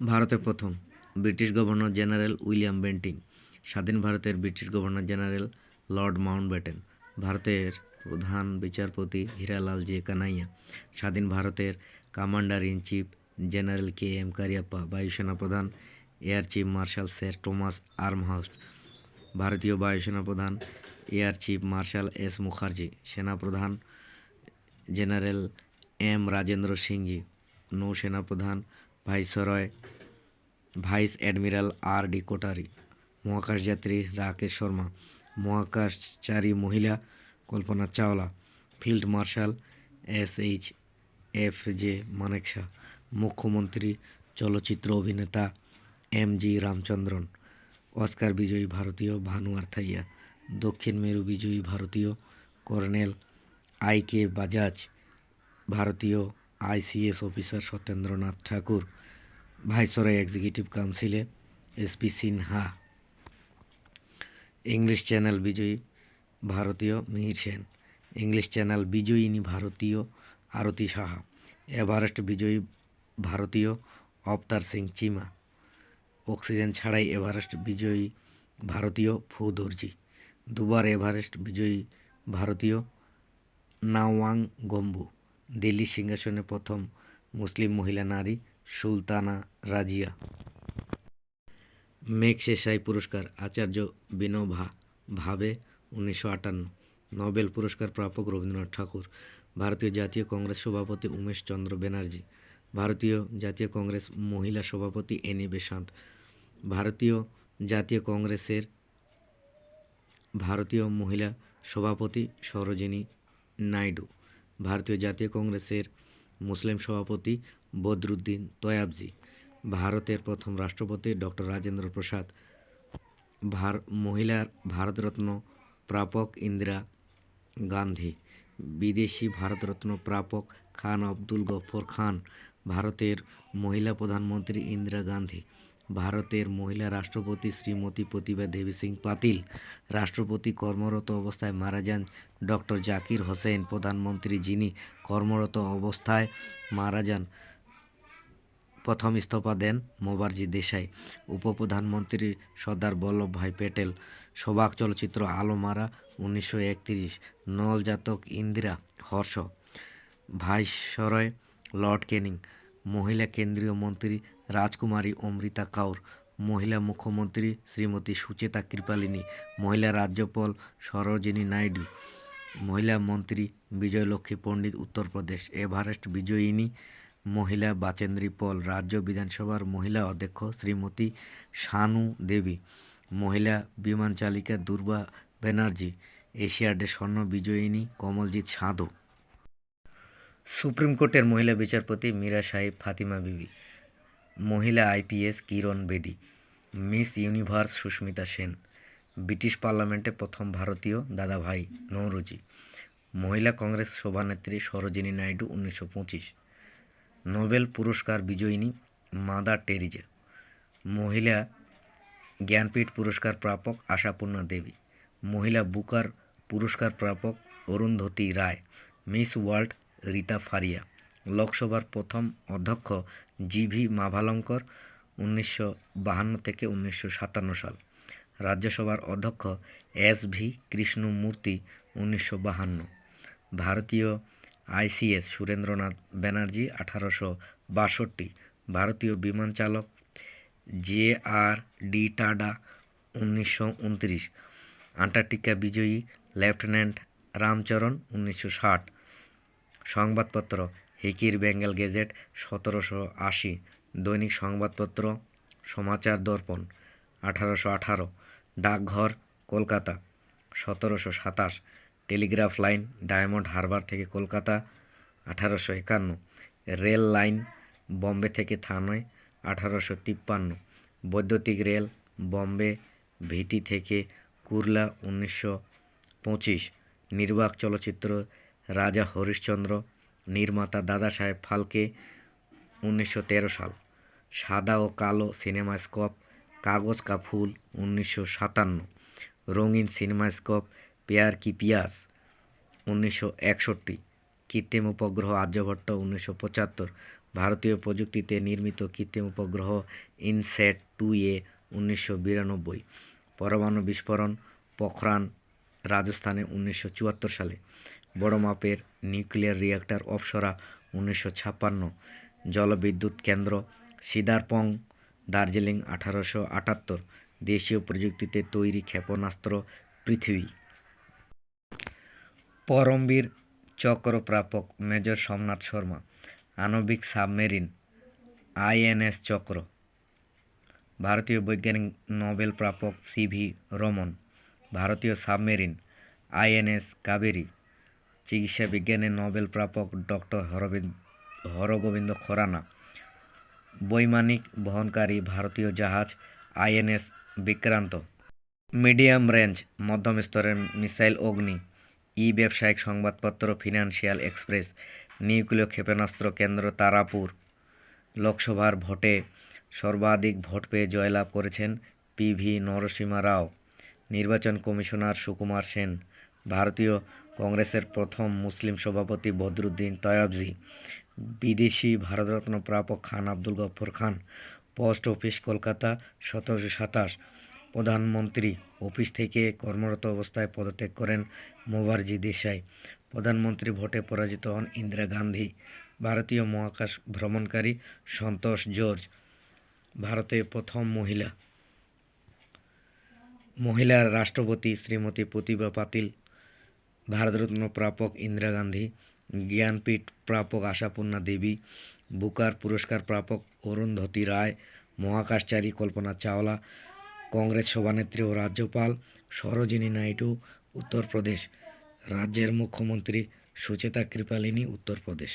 ভারতে প্রথম। British governor general William Bentinck. স্বাধীন ভারতের British governor general lord Mountbatten. ভারতের প্রধান বিচারপতি হীরালাল জে কানাইয়া। স্বাধীন ভারতের commander in chief general K M Cariappa. বায়ুসেনা প্রধান air chief marshal sir Thomas Elmhirst. ভারতীয় বায়ুসেনা প্রধান air chief marshal S Mukherjee. সেনাপ্রধান জেনারেল এম রাজেন্দ্র সিংজি। নৌসেনা প্রধান viceroy vice admiral R D Katari, মহাকাশযাত্রী Rakesh Sharma, মহাকাশচারী মহিলা Kalpana Chawla, field marshal S H F J Manekshaw মুখ্যমন্ত্রী চলচ্চিত্র অভিনেতা এম জি রামচন্দ্রন, অস্কার বিজয়ী ভারতীয় ভানু আর্থাইয়া দক্ষিণ মেরু বিজয়ী ভারতীয় কর্নেল আই কে বাজাজ, ভারতীয় ICS officer Satyendranath Tagore viceroy executive কাউন্সিলে এসপি সিনহা ইংলিশ চ্যানেল বিজয়ী ভারতীয় মিহির সেন ইংলিশ চ্যানেল বিজয়িনী ভারতীয় আরতি সাহা এভারেস্ট বিজয়ী ভারতীয় অবতার সিং চিমা অক্সিজেন ছাড়াই এভারেস্ট বিজয়ী ভারতীয় ফু দর্জি দুবার এভারেস্ট বিজয়ী ভারতীয় নাওয়াং গম্বু দিল্লি সিংহাসনে প্রথম মুসলিম মহিলা নারী সুলতানা রাজিয়া। মেঘশেষাই পুরস্কার আচার্য বিনোভা ভাবে উনিশশো আটান্ন। নোবেল পুরস্কার প্রাপক রবীন্দ্রনাথ ঠাকুর। ভারতীয় জাতীয় কংগ্রেস সভাপতি উমেশ চন্দ্র ব্যানার্জি। ভারতীয় জাতীয় কংগ্রেস মহিলা সভাপতি এনি বেসান্ত ভারতীয় জাতীয় কংগ্রেসের ভারতীয় মহিলা সভাপতি সরোজিনী নাইডু। ভারতীয় জাতীয় কংগ্রেসের মুসলিম সভাপতি বদরুদ্দিন তয়াবজি, ভারতের প্রথম রাষ্ট্রপতি ডক্টর রাজেন্দ্র প্রসাদ, ভার, মহিলার ভারতরত্ন প্রাপক ইন্দিরা গান্ধী, বিদেশি ভারতরত্ন প্রাপক খান আব্দুল গফর খান, ভারতের মহিলা প্রধানমন্ত্রী ইন্দিরা গান্ধী ভারতের মহিলা রাষ্ট্রপতি শ্রীমতী প্রতিভা দেবী সিং পাতিল, রাষ্ট্রপতি কর্মরত অবস্থায় মারা যান ডক্টর জাকির হোসেন, প্রধানমন্ত্রী যিনি কর্মরত অবস্থায় মারা যান। প্রথম ইস্তফা দেন মোবারজি দেশাই। উপপ্রধানমন্ত্রী সর্দার বল্লভভাই প্যাটেল সবাক চলচ্চিত্র আলোমারা উনিশশো একত্রিশ, নলজাতক Indira Harsh, viceroy lord Canning মহিলা কেন্দ্রীয় মন্ত্রী রাজকুমারী অমৃতা কাউর, মহিলা মুখ্যমন্ত্রী শ্রীমতী সুচেতা কৃপালিনী, মহিলা রাজ্যপাল সরোজিনী নাইডু, মহিলা মন্ত্রী বিজয়লক্ষ্মী পণ্ডিত উত্তরপ্রদেশ এভারেস্ট বিজয়িনী, মহিলা বাচেন্দ্রী পল, রাজ্য বিধানসভার মহিলা অধ্যক্ষ শ্রীমতী শানু দেবী, মহিলা বিমান চালিকা দুর্বা ব্যানার্জি এশিয়াডে স্বর্ণ বিজয়িনী কমলজিৎ সাধু সুপ্রিম কোর্টের মহিলা বিচারপতি মীরা সাহেব ফাতিমা বিবি মহিলা IPS Kiran Bedi, Miss Universe Sushmita Sen, British পার্লামেন্টে প্রথম ভারতীয় দাদাভাই নৌরজি, মহিলা কংগ্রেস সভানেত্রী সরোজিনী নাইডু উনিশশো পঁচিশ, নোবেল পুরস্কার বিজয়িনী মাদার টেরিজা, মহিলা জ্ঞানপীঠ পুরস্কার প্রাপক আশাপূর্ণা দেবী, মহিলা বুকার পুরস্কার প্রাপক অরুন্ধতী রায়, মিস ওয়ার্ল্ড রীতা ফারিয়া, লোকসভার প্রথম অধ্যক্ষ জিভি মাভালঙ্কর, উনিশশো বাহান্ন থেকে উনিশশো সাতান্ন সাল। রাজ্যসভার অধ্যক্ষ এস ভি কৃষ্ণমূর্তি, উনিশশো বাহান্ন। ভারতীয় আইসিএস সুরেন্দ্রনাথ ব্যানার্জি, আঠারোশো বাষট্টি। ভারতীয় বিমান চালক জে আর ডি টাডা, উনিশশো উনত্রিশ। আন্টার্কটিকা বিজয়ী লেফটেন্যান্ট রামচরণ, উনিশশো ষাট। সংবাদপত্র হিকির বেঙ্গল গেজেট সতেরোশো আশি, দৈনিক সংবাদপত্র সমাচার দর্পণ, আঠারোশো আঠারো, ডাকঘর কলকাতা, সতেরোশো সাতাশ, টেলিগ্রাফ লাইন, ডায়মন্ড হারবার থেকে কলকাতা, আঠারোশো একান্ন, রেল লাইন, বম্বে থেকে থানয়, আঠারোশো তিপ্পান্ন, বৈদ্যুতিক রেল, বম্বে, ভিটি থেকে কুরলা উনিশশো পঁচিশ, নির্বাক চলচ্চিত্র রাজা হরিশ্চন্দ্র নির্মাতা দাদা সাহেব ফালকে উনিশশো তেরো সাল। সাদা ও কালো সিনেমাস্কোপ কাগজ কা ফুল উনিশশো সাতান্ন। রঙিন সিনেমাস্কোপ পেয়ার কি পিয়াস উনিশশো একষট্টি। কৃত্রিম উপগ্রহ আর্যভট্ট উনিশশো পঁচাত্তর। ভারতীয় প্রযুক্তিতে নির্মিত কৃত্রিম উপগ্রহ ইনসেট টু এ উনিশশো বিরানব্বই। পরমাণু বিস্ফোরণ, পোখরান, রাজস্থানে উনিশশো চুয়াত্তর সালে। বড় মাপের নিউক্লিয়ার রিঅ্যাক্টর অপসরা উনিশশো ছাপ্পান্ন, জলবিদ্যুৎ কেন্দ্র সিদারপং, দার্জিলিং আঠারোশো আটাত্তর, দেশীয় প্রযুক্তিতে তৈরি ক্ষেপণাস্ত্র পৃথিবী। পরমবীর চক্র প্রাপক মেজর সোমনাথ শর্মা, আণবিক সাবমেরিন, আইএনএস চক্র। ভারতীয় বৈজ্ঞানিক নোবেল প্রাপক সিভি রমন, ভারতীয় সাবমেরিন, আইএনএস কাবেরী। চিকিৎসা বিজ্ঞানে, নোবেল প্রাপক ডক্টর হরগোবিন্দ খোরানা, বৈমানিক বহনকারী ভারতীয় জাহাজ আইএনএস বিক্রান্ত, মিডিয়াম রেঞ্জ মধ্যম স্তরের মিসাইল অগ্নি ই ব্যবসায়িক সংবাদপত্র ফিনান্সিয়াল এক্সপ্রেস, নিউক্লিয় ক্ষেপণাস্ত্র কেন্দ্র তারাপুর, লোকসভার ভোটে সর্বাধিক ভোট পেয়ে জয়লাভ করেছেন পিভি নরসিমা রাও, নির্বাচন কমিশনার সুকুমার সেন ভারতীয় কংগ্রেসের প্রথম মুসলিম সভাপতি বদরুদ্দিন তয়াবজি, বিদেশি ভারতরত্ন প্রাপক খান আব্দুল গফ্ফর খান, পোস্ট অফিস কলকাতা সতেরোশো সাতাশ, প্রধানমন্ত্রী অফিস থেকে কর্মরত অবস্থায় পদত্যাগ করেন মোবারজি দেশাই। প্রধানমন্ত্রী ভোটে পরাজিত হন ইন্দিরা গান্ধী। ভারতীয় মহাকাশ ভ্রমণকারী সন্তোষ জর্জ, ভারতের প্রথম মহিলা। মহিলা রাষ্ট্রপতি শ্রীমতী প্রতিভা পাতিল ভারতরত্ন প্রাপক ইন্দিরা গান্ধী, জ্ঞানপীঠ প্রাপক আশাপূর্ণা দেবী, বুকার পুরস্কার প্রাপক অরুন্ধতী রায়, মহাকাশচারী কল্পনা চাওলা, কংগ্রেস সভানেত্রী ও রাজ্যপাল সরোজিনী নাইডু, উত্তরপ্রদেশ রাজ্যের মুখ্যমন্ত্রী সুচেতা কৃপালিনী, উত্তরপ্রদেশ।